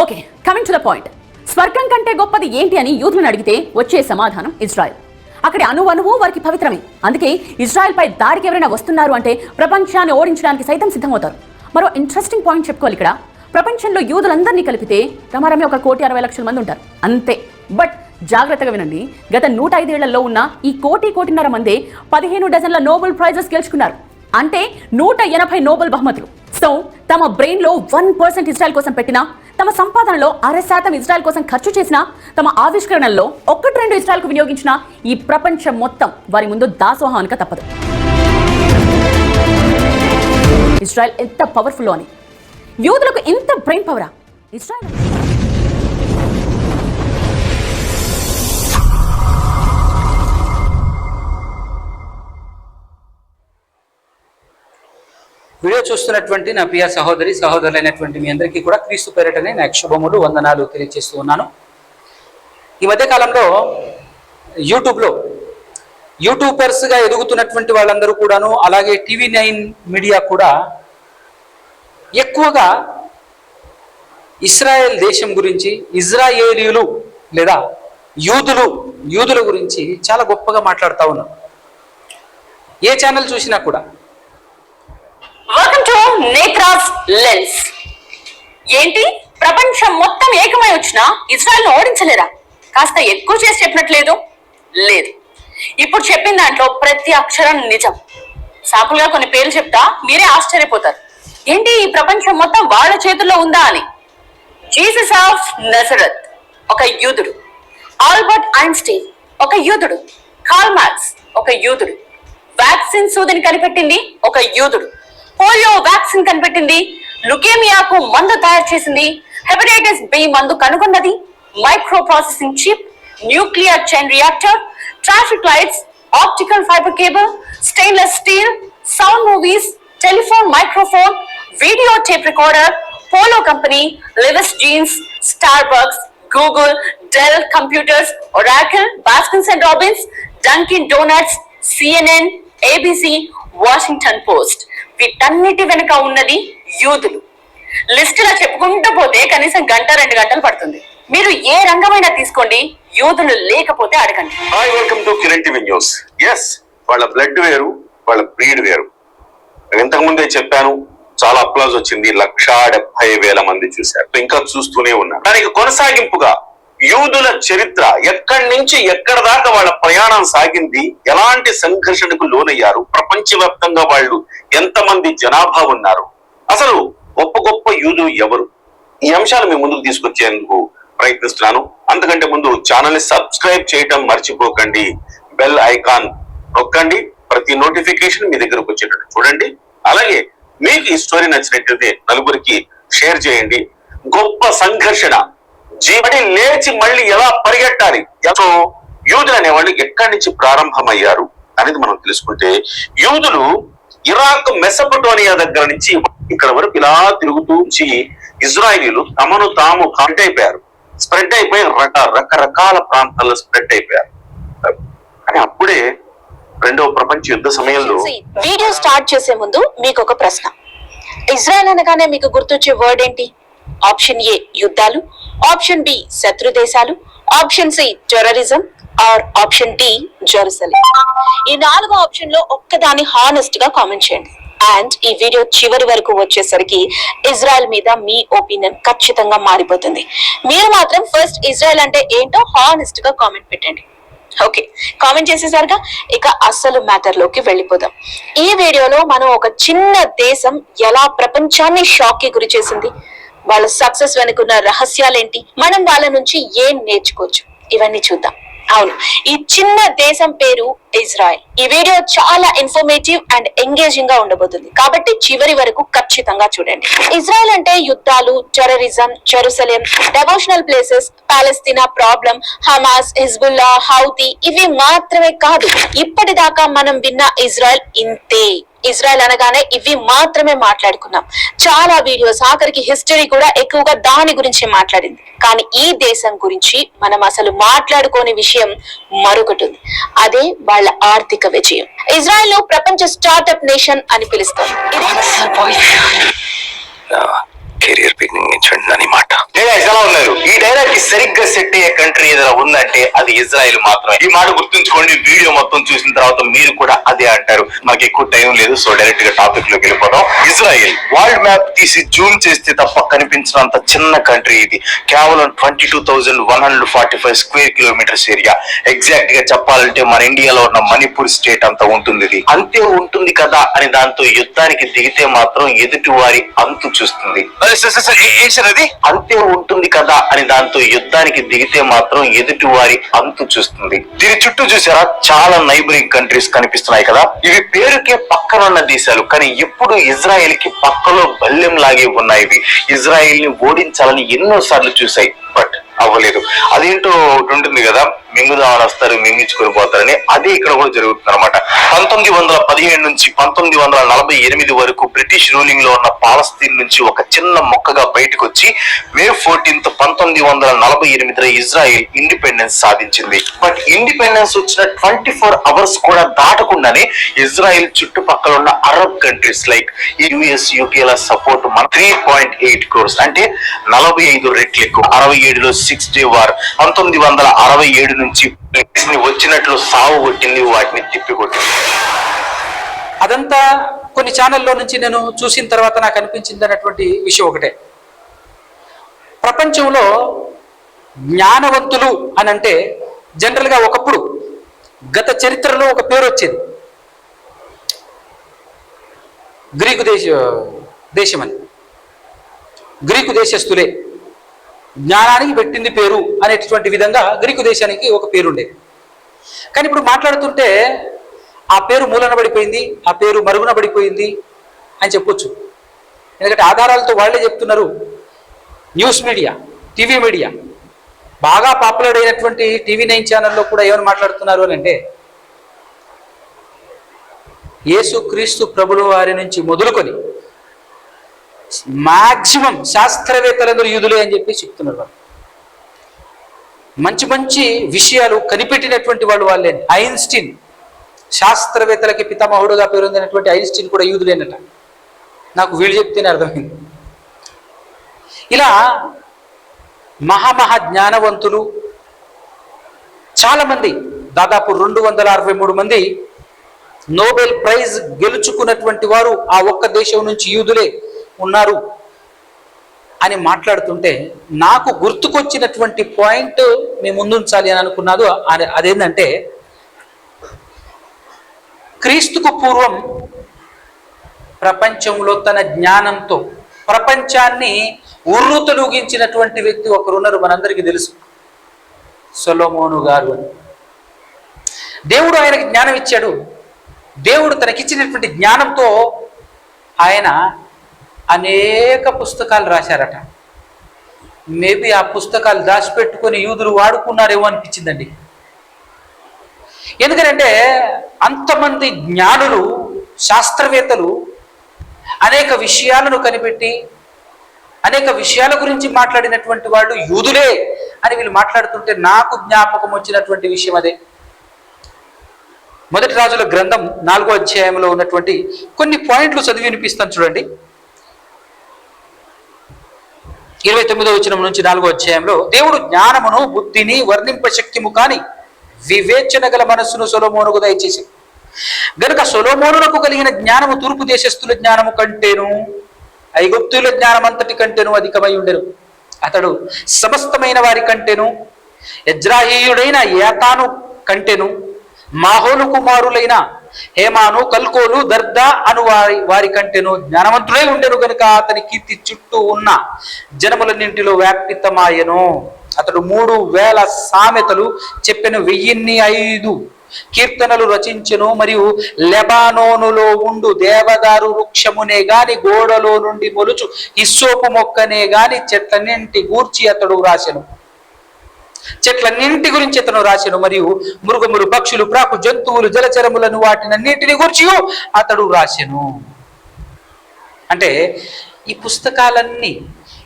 Okay coming to the point స్వర్గం కంటే గొప్పది ఏంటి అని యూదులను అడిగితే వచ్చే సమాధానం ఇజ్రాయెల్. అక్కడి అణు అణువు వారికి పవిత్రమే. అందుకే ఇజ్రాయెల్ పై దారికి ఎవరైనా వస్తున్నారు అంటే ప్రపంచాన్ని ఓడించడానికి సైతం సిద్ధమవుతారు. మరో ఇంట్రెస్టింగ్ పాయింట్ చెప్పుకోవాలి ఇక్కడ. ప్రపంచంలో యూదులందరినీ కలిపితే రమారమే ఒక కోటి అరవై లక్షల మంది ఉంటారు. అంతే. బట్ జాగ్రత్తగా వినండి. గత నూట ఐదేళ్ళలో ఉన్న ఈ కోటి కోటిన్నర మందే పదిహేను డజన్ల నోబెల్ ప్రైజెస్ గెలుచుకున్నారు. అంటే నూట ఎనభై నోబెల్ బహుమతులు. సో తమ బ్రెయిన్లో వన్ పర్సెంట్ ఇజ్రాయెల్ కోసం పెట్టిన తమ సంపాదనలో అర శాతం ఇజ్రాయెల్ కోసం ఖర్చు చేసిన తమ ఆవిష్కరణల్లో ఒక్కటి రెండు ఇజ్రాయెల్కు వినియోగించిన ఈ ప్రపంచం మొత్తం వారి ముందు దాసోహం తప్పదు. ఇజ్రాయెల్ ఎంత పవర్ఫుల్ అని? యూదులకు ఇంత బ్రెయిన్ పవరా ఇజ్రాయెల్ వీడియో చూస్తున్నటువంటి నా ప్రియ సహోదరి సహోదరులైనటువంటి మీ అందరికీ కూడా క్రీస్తు పేరటనే నా శుభములు వందనాలు తెలియజేస్తూ ఉన్నాను. ఈ మధ్యకాలంలో యూట్యూబ్లో యూట్యూబర్స్గా ఎదుగుతున్నటువంటి వాళ్ళందరూ కూడాను అలాగే టీవీ నైన్ మీడియా కూడా ఎక్కువగా ఇస్రాయేల్ దేశం గురించి ఇజ్రాయేలీలు లేదా యూదులు యూదుల గురించి చాలా గొప్పగా మాట్లాడుతూ ఉన్నారు. ఏ ఛానల్ చూసినా కూడా వెల్కమ్ టు నేత్రాస్ లెన్స్ ఏంటి? ప్రపంచం మొత్తం ఏకమై వచ్చినా ఇజ్రాయెల్ ఓడించలేరా? కాస్త ఎక్కువ చేసి చెప్పినట్లేదు? లేదు. ఇప్పుడు చెప్పిన దాంట్లో ప్రతి అక్షరం నిజం. సాకులుగా కొన్ని పేర్లు చెప్తా మీరే ఆశ్చర్యపోతారు. ఏంటి ఈ ప్రపంచం మొత్తం వాళ్ళ చేతుల్లో ఉందా అని? జీసస్ ఆఫ్ నజరత్ ఒక యూదుడు. ఆల్బర్ట్ ఐన్స్టీన్ ఒక యూదుడు. కార్ల్ మార్క్స్ ఒక యూదుడు. వ్యాక్సిన్ సూదిని కనిపెట్టింది ఒక యూదుడు. పోలియో వ్యాక్సిన్ కనిపెట్టింది. లుకేమియాకు మందు తయారు చేసింది. హెపటైటిస్ బి మందు కనుగొన్నది. Micro processing chip nuclear chain reactor traffic lights optical fibre cable stainless steel sound movies telephone microphone video tape recorder Polo company Levi's jeans Starbucks Google Dell computers Oracle Baskins and Robbins Dunkin Donuts CNN ABC Washington Post. వీటన్నిటి వెనుక ఉన్నది యూదులు. లిస్టులో చెప్పుకుంటూ పోతే కనీసం గంట రెండు గంటలు పడుతుంది. మీరు ఏ రంగమైనా తీసుకోండి యూదులు లేకపోతే అడగండి. Hi welcome to Kiran TV news yes వాళ్ళ బ్లడ్ వేరు వాళ్ళ బ్రీడ్ వేరు. ఇంతకు ముందే చెప్పాను చాలా అప్లాజ్ వచ్చింది లక్షా డెబ్బై వేల మంది చూశారు. ఇంకా చూస్తూనే ఉన్నారు. దానికి కొనసాగింపుగా యూదుల చరిత్ర ఎక్కడి నుంచి ఎక్కడ దాకా వాళ్ళ ప్రయాణం సాగింది? ఎలాంటి సంఘర్షణకు లోనయ్యారు? ప్రపంచవ్యాప్తంగా వాళ్ళు ఎంతమంది జనాభా ఉన్నారు? అసలు గొప్ప గొప్ప యూదు ఎవరు? ఈ అంశాలు మీ ముందుకు తీసుకొచ్చేందుకు ప్రయత్నిస్తున్నాను. అంతకంటే ముందు ఛానల్ని సబ్స్క్రైబ్ చేయటం మర్చిపోకండి. బెల్ ఐకాన్ నొక్కండి. ప్రతి నోటిఫికేషన్ మీ దగ్గరకు వచ్చేటట్టు చూడండి. అలాగే మీకు ఈ స్టోరీ నచ్చినట్లయితే నలుగురికి షేర్ చేయండి. గొప్ప సంఘర్షణ. జీవని లేచి మళ్ళీ ఎలా పరిగెట్టాలి? సో యూదులు అనేవాళ్ళు ఎక్కడి నుంచి ప్రారంభమయ్యారు అనేది మనం తెలుసుకుంటే యూదులు ఇరాక్ మెసపటోనియా దగ్గర నుంచి ఇక్కడ వరకు ఇలా తిరుగుతూ ఇజ్రాయిలీలు తమను తాము కంట్ అయిపోయారు. స్ప్రెడ్ అయిపోయి రక రకరకాల ప్రాంతాల్లో స్ప్రెడ్ అయిపోయారు. కానీ అప్పుడే రెండవ ప్రపంచ యుద్ధ సమయంలో వీడియో స్టార్ట్ చేసే ముందు మీకు ఒక ప్రశ్న. ఇజ్రాయెల్ అనగానే మీకు గుర్తొచ్చే వర్డ్ ఏంటి? ఆప్షన్ ఏ యుద్ధాలు ఆప్షన్ బి శత్రు దేశాలు option C terrorism or option D Jerusalem. ఈ నాలుగో ఆప్షన్లో ఒక్కదాన్ని హానెస్ట్గా కామెంట్ చేయండి. అండ్ ఈ వీడియో చివరి వరకు వచ్చేసరికి ఇజ్రాయెల్ మీద మీ ఒపీనియన్ ఖచ్చితంగా మారిపోతుంది. మీరు మాత్రం ఫస్ట్ ఇజ్రాయెల్ అంటే ఏంటో హానెస్ట్గా కామెంట్ పెట్టండి. ఓకే కామెంట్ చేసేసరిగా ఇక అసలు మ్యాటర్లోకి వెళ్ళిపోదాం. ఈ వీడియోలో మనం ఒక చిన్న దేశం ఎలా ప్రపంచాన్ని షాక్కి గురి చేసింది వాళ్ళ సక్సెస్ వెనుకున్న రహస్యాలేంటి? మనం వాళ్ళ నుంచి ఏం నేర్చుకోవచ్చు? ఇవన్నీ చూద్దాం. అవును ఈ చిన్న దేశం పేరు ఇజ్రాయెల్. ఈ వీడియో చాలా ఇన్ఫర్మేటివ్ అండ్ ఎంగేజింగ్గా ఉండబోతుంది. కాబట్టి చివరి వరకు ఖచ్చితంగా చూడండి. ఇజ్రాయెల్ అంటే యుద్ధాలు terrorism Jerusalem devotional places Palestine problem Hamas Hezbollah Houthi ఇవి మాత్రమే కాదు. ఇప్పటిదాకా మనం విన్న ఇజ్రాయెల్ ఇంతే. ఇజ్రాయెల్ అనగానే ఇవి మాత్రమే మాట్లాడుకున్నాం. చాలా వీడియోస్ ఆఖరికి హిస్టరీ కూడా ఎక్కువగా దాని గురించి మాట్లాడింది. కానీ ఈ దేశం గురించి మనం అసలు మాట్లాడుకోని విషయం మరొకటి ఉంది. అదే వాళ్ళ ఆర్థిక విజయం. ఇజ్రాయెల్ ప్రపంచ స్టార్టప్ నేషన్ అని పిలుస్తారు కెరియర్ బిగినింగ్ నుంచి ఈ మాట ఉన్నారు. ఈ డైలాగ్కి సరిగ్గా సెట్ అయ్యే కంట్రీ ఏదైనా ఉందంటే అది ఇజ్రాయెల్ మాత్రమే. ఈ మాట గుర్తుంచుకోండి వీడియో మొత్తం చూసిన తర్వాత మీరు కూడా అదే అంటారు. మాకు ఎక్కువ టైం లేదు సో డైరెక్ట్గా టాపిక్లోకి వెళ్ళిపోదాం. ఇజ్రాయెల్ వరల్డ్ మ్యాప్ తీసి జూమ్ చేస్తే తప్ప కనిపించినంత చిన్న కంట్రీ ఇది. కేవలం twenty two thousand one hundred forty five square kilometres area ఎగ్జాక్ట్గా చెప్పాలంటే మన ఇండియాలో ఉన్న మణిపూర్ స్టేట్ అంతా ఉంటుంది ఇది. అంతే ఉంటుంది కదా అని దాంతో యుద్ధానికి దిగితే మాత్రం ఎదుటి వారి అంతు చూస్తుంది. ఏం సార్ అది? అంతే ఉంటుంది కదా అని దాంతో యుద్ధానికి దిగితే మాత్రం ఎదుటి వారి అంతు చూస్తుంది. దీని చుట్టూ చూసారా? చాలా నైబరింగ్ కంట్రీస్ కనిపిస్తున్నాయి కదా. ఇవి పేరుకే పక్కన ఉన్న దేశాలు కానీ ఎప్పుడు ఇజ్రాయెల్కి పక్కలో బల్లెం లాగే ఉన్నాయి ఇవి. ఇజ్రాయెల్ని ఓడించాలని ఎన్నో సార్లు చూసాయి బట్ అవ్వలేదు. అదేంటో ఒకటి ఉంటుంది కదా మింగుదామని వస్తారు మింగించుకొని పోతారని అదే ఇక్కడ కూడా జరుగుతుంది అనమాట పంతొమ్మిది వందల పదిహేడు నుంచి పంతొమ్మిది వందల నలభై ఎనిమిది వరకు బ్రిటిష్ రూలింగ్లో ఉన్న పాలస్తీన్ నుంచి ఒక చిన్న మొక్కగా బయటకు వచ్చి మే ఫోర్టీన్త్ పంతొమ్మిది వందల నలభై ఎనిమిదిలో ఇజ్రాయెల్ ఇండిపెండెన్స్ సాధించింది. బట్ ఇండిపెండెన్స్ వచ్చిన ట్వంటీ ఫోర్ అవర్స్ కూడా దాటకుండానే ఇజ్రాయెల్ చుట్టుపక్కల ఉన్న అరబ్ కంట్రీస్ లైక్ యుఎస్ యూకేల సపోర్ట్ మన త్రీ పాయింట్ ఎయిట్ క్రోర్స్ అంటే నలభై ఐదు రెట్లు ఎక్కువ. అరవై ఏడులో సిక్స్ డే వార్ పంతొమ్మిది వందల అరవై ఏడు నుంచి వచ్చినట్లు సావు కొట్టింది వాటిని తిప్పికొట్టింది అదంతా కొన్ని ఛానల్లో నుంచి నేను చూసిన తర్వాత నాకు అనిపించింది అన్నటువంటి విషయం ఒకటే. ప్రపంచంలో జ్ఞానవంతులు అని అంటే జనరల్గా ఒకప్పుడు గత చరిత్రలో ఒక పేరు వచ్చేది. గ్రీకు దేశ దేశమని గ్రీకు దేశస్తులే జ్ఞానానికి పెట్టింది పేరు అనేటటువంటి విధంగా గ్రీకు దేశానికి ఒక పేరుండే. కానీ ఇప్పుడు మాట్లాడుతుంటే ఆ పేరు మూలన పడిపోయింది ఆ పేరు మరుగున పడిపోయింది అని చెప్పొచ్చు. ఎందుకంటే ఆధారాలతో వాళ్ళే చెప్తున్నారు న్యూస్ మీడియా టీవీ మీడియా. బాగా పాపులర్ అయినటువంటి టీవీ నైన్ ఛానల్లో కూడా ఏమని మాట్లాడుతున్నారు అని అంటే యేసు క్రీస్తు ప్రభుల వారి నుంచి మొదలుకొని మాక్సిమం శాస్త్రవేత్తలందరూ యూదులే అని చెప్పి చెప్తున్నారు వాళ్ళు. మంచి మంచి విషయాలు కనిపెట్టినటువంటి వాళ్ళు వాళ్ళే. ఐన్స్టీన్ శాస్త్రవేత్తలకి పితామహుడుగా పేరొందినటువంటి ఐన్స్టీన్ కూడా యూదులేనట. నాకు వీళ్ళు చెప్తేనే అర్థమైంది. ఇలా మహామహా జ్ఞానవంతులు చాలామంది దాదాపు రెండు వందల అరవై మూడు మంది నోబెల్ ప్రైజ్ గెలుచుకున్నటువంటి వారు ఆ ఒక్క దేశం నుంచి యూదులే. ఉన్నారు అని మాట్లాడుతుంటే నాకు గుర్తుకొచ్చినటువంటి పాయింట్ మీ ముందుంచాలి అని అనుకున్నాదు అది- అదేంటంటే క్రీస్తుకు పూర్వం ప్రపంచంలో తన జ్ఞానంతో ప్రపంచాన్ని ఉర్రుతలూగించినటువంటి వ్యక్తి ఒకరున్నారు మనందరికీ తెలుసు. సొలోమోను గారు అని. దేవుడు ఆయనకి జ్ఞానం ఇచ్చాడు దేవుడు తనకిచ్చినటువంటి జ్ఞానంతో ఆయన అనేక పుస్తకాలు రాశారట. మేబీ ఆ పుస్తకాలు దాచిపెట్టుకొని యూదులు వాడుకున్నారేమో అనిపించిందండి. ఎందుకంటే అంతమంది జ్ఞానులు శాస్త్రవేత్తలు అనేక విషయాలను కనిపెట్టి అనేక విషయాల గురించి మాట్లాడినటువంటి వాళ్ళు యూదులే అని వీళ్ళు మాట్లాడుతుంటే నాకు జ్ఞాపకం వచ్చినటువంటి విషయం అదే. మొదటి రాజుల గ్రంథం నాలుగో అధ్యాయంలో ఉన్నటువంటి కొన్ని పాయింట్లు చదివి వినిపిస్తాను చూడండి. ఇరవై తొమ్మిదో వచనం నుంచి నాలుగో అధ్యాయంలో దేవుడు జ్ఞానమును బుద్ధిని వర్ణింప శక్తిము కాని వివేచన గల మనస్సును సొలమోనుకు దయచేసి గనుక సొలమోనులకు కలిగిన జ్ఞానము తూర్పు దేశస్థుల జ్ఞానము కంటేను ఐగుప్తుల జ్ఞానం అంతటి కంటేను అధికమై ఉండెను. అతడు సమస్తమైన వారి కంటేను యజ్రాహీయుడైన ఏతాను కంటేను మాహోలు కుమారులైన హేమాను కల్కోలు దర్దా అను వారి వారి కంటేను జ్ఞానవంతుడై ఉండెను కనుక అతని కీర్తి చుట్టూ ఉన్న జనములన్నింటిలో వ్యాపితమాయెను అతడు మూడు వేల సామెతలు చెప్పిన వెయ్యిన్ని ఐదు కీర్తనలు రచించెను మరియు లెబానోనులో ఉండు దేవదారు వృక్షమునే గాని గోడలో నుండి మొలుచు ఇస్సోపు మొక్కనే గాని చెట్లన్నింటి గూర్చి అతడు రాసెను చెట్లన్నింటి గురించి అతను రాసెను మరియు మృగములు పక్షులు ప్రాకు జంతువులు జలచరములను వాటినన్నింటిని గురించి అతడు రాసెను అంటే ఈ పుస్తకాలన్నీ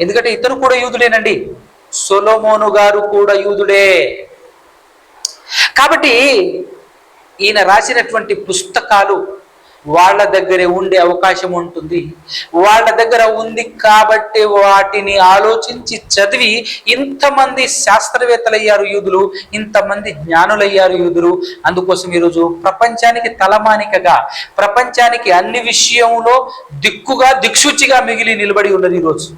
ఎందుకంటే ఇతను కూడా యూదుడేనండి సొలోమోను గారు కూడా యూదుడే కాబట్టి ఈయన రాసినటువంటి పుస్తకాలు వాళ్ళ దగ్గరే ఉండే అవకాశం ఉంటుంది. వాళ్ళ దగ్గర ఉంది కాబట్టి వాటిని ఆలోచించి చదివి ఇంతమంది శాస్త్రవేత్తలయ్యారు యూదులు ఇంతమంది జ్ఞానులయ్యారు యూదులు. అందుకోసం ఈరోజు ప్రపంచానికి తలమానికగా ప్రపంచానికి అన్ని విషయంలో దిక్కుగా దిక్సూచిగా మిగిలి నిలబడి ఉన్నది ఈరోజు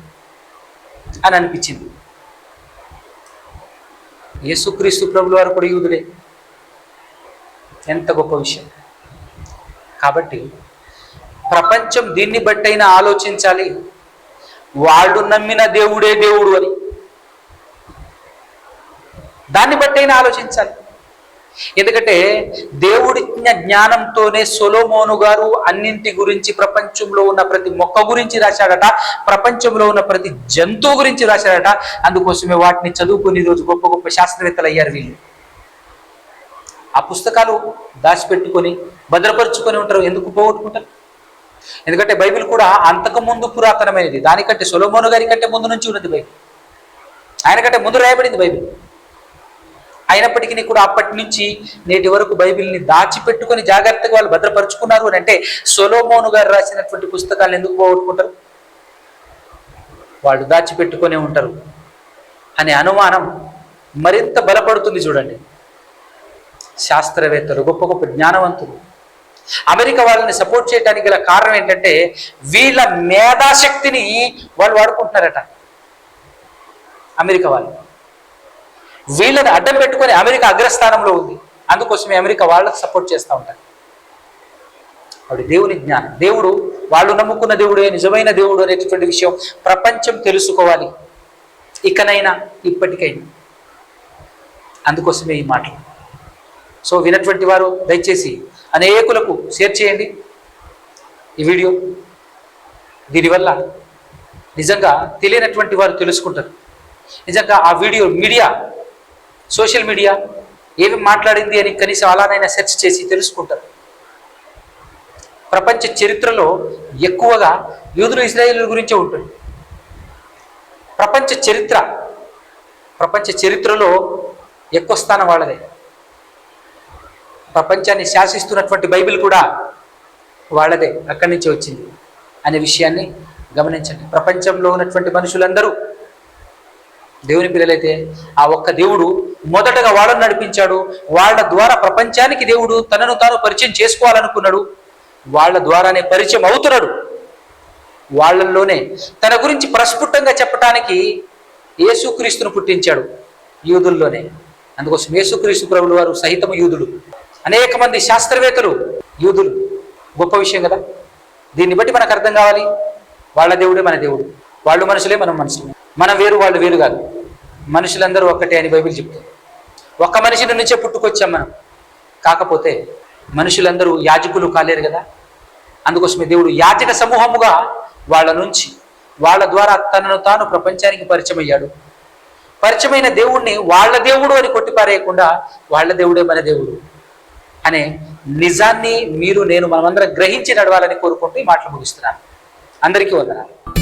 అని అనిపించింది. యేసుక్రీస్తు ప్రభుల వారు కూడా యూదులే. ఎంత గొప్ప విషయం. కాబట్టి ప్రపంచం దీన్ని బట్టైనా ఆలోచించాలి. వాళ్ళు నమ్మిన దేవుడే దేవుడు అని. దాన్ని బట్టైనా ఆలోచించాలి. ఎందుకంటే దేవుడి జ్ఞానంతోనే సొలోమోను గారు అన్నింటి గురించి ప్రపంచంలో ఉన్న ప్రతి మొక్క గురించి రాశాడట ప్రపంచంలో ఉన్న ప్రతి జంతువు గురించి రాశాడట. అందుకోసమే వాటిని చదువుకుని ఈరోజు గొప్ప గొప్ప శాస్త్రవేత్తలు అయ్యారు వీళ్ళు. ఆ పుస్తకాలు దాచిపెట్టుకొని భద్రపరుచుకొని ఉంటారు. ఎందుకు పోగొట్టుకుంటారు? ఎందుకంటే బైబిల్ కూడా అంతకుముందు పురాతనమైనది. దానికంటే సొలోమోను గారి కంటే ముందు నుంచి ఉన్నది బైబిల్. ఆయన కంటే ముందు రాయబడింది బైబిల్. అయినప్పటికీ కూడా అప్పటి నుంచి నేటి వరకు బైబిల్ని దాచిపెట్టుకొని జాగ్రత్తగా వాళ్ళు భద్రపరుచుకున్నారు అని అంటే సొలోమోను గారు రాసినటువంటి పుస్తకాలను ఎందుకు పోగొట్టుకుంటారు? వాళ్ళు దాచిపెట్టుకొనే ఉంటారు. అనే అనుమానం మరింత బలపడుతుంది చూడండి. శాస్త్రవేత్తలు గొప్ప గొప్ప జ్ఞానవంతులు. అమెరికా వాళ్ళని సపోర్ట్ చేయడానికి గల కారణం ఏంటంటే వీళ్ళ మేధాశక్తిని వాళ్ళు వాడుకుంటున్నారట. అమెరికా వాళ్ళు. వీళ్ళని అడ్డం పెట్టుకొని అమెరికా అగ్రస్థానంలో ఉంది. అందుకోసమే అమెరికా వాళ్ళకి సపోర్ట్ చేస్తూ ఉంటారు. అప్పుడు దేవుని జ్ఞానం. దేవుడు వాళ్ళు నమ్ముకున్న దేవుడే నిజమైన దేవుడు అనేటటువంటి విషయం ప్రపంచం తెలుసుకోవాలి. ఇకనైనా ఇప్పటికైనా. అందుకోసమే ఈ మాటలు. సో వినటువంటి వారు దయచేసి అనేకులకు షేర్ చేయండి ఈ వీడియో. దీనివల్ల నిజంగా తెలియనటువంటి వారు తెలుసుకుంటారు. నిజంగా ఆ వీడియో మీడియా సోషల్ మీడియా ఏమి మాట్లాడింది అని కనీసం అలానైనా సెర్చ్ చేసి తెలుసుకుంటారు. ప్రపంచ చరిత్రలో ఎక్కువగా యూదులు ఇజ్రాయేల్ గురించే ఉంటుంది. ప్రపంచ చరిత్ర ప్రపంచ చరిత్రలో ఎక్కువ స్థానం వాళ్ళదే. ప్రపంచాన్ని శాసిస్తున్నటువంటి బైబిల్ కూడా వాళ్ళదే. అక్కడి నుంచి వచ్చింది అనే విషయాన్ని గమనించండి. ప్రపంచంలో ఉన్నటువంటి మనుషులందరూ దేవుని పిల్లలైతే ఆ ఒక్క దేవుడు మొదటగా వాళ్ళని నడిపించాడు. వాళ్ళ ద్వారా ప్రపంచానికి దేవుడు తనను తాను పరిచయం చేసుకోవాలనుకున్నాడు. వాళ్ళ ద్వారానే పరిచయం అవుతున్నాడు. వాళ్ళల్లోనే తన గురించి ప్రస్ఫుటంగా చెప్పటానికి యేసుక్రీస్తును పుట్టించాడు యూదుల్లోనే. అందుకోసం యేసుక్రీస్తు ప్రభులు వారు సహితము యూదుడు అనేక మంది శాస్త్రవేత్తలు యూదులు. గొప్ప విషయం కదా? దీన్ని బట్టి మనకు అర్థం కావాలి. వాళ్ళ దేవుడే మన దేవుడు. వాళ్ళు మనుషులే మనం మనుషులే మనం వేరు వాళ్ళు వేరు కాదు. మనుషులందరూ ఒక్కటే అని బైబిల్ చెప్తుంది. ఒక్క మనిషి నుంచే పుట్టుకొచ్చాం మనం. కాకపోతే మనుషులందరూ యాజకులు కాలేరు కదా? అందుకోసమే దేవుడు యాజక సమూహముగా వాళ్ళ నుంచి వాళ్ళ ద్వారా తనను తాను ప్రపంచానికి పరిచయమయ్యాడు. పరిచయమైన దేవుణ్ణి వాళ్ళ దేవుడు అని కొట్టిపారేయకుండా వాళ్ళ దేవుడే మన దేవుడు. అనే నిజాన్ని మీరు నేను మనమందరం గ్రహించి నడవాలని కోరుకుంటూ ఈ మాటలు ముగిస్తున్నాను. అందరికీ వందనాలు.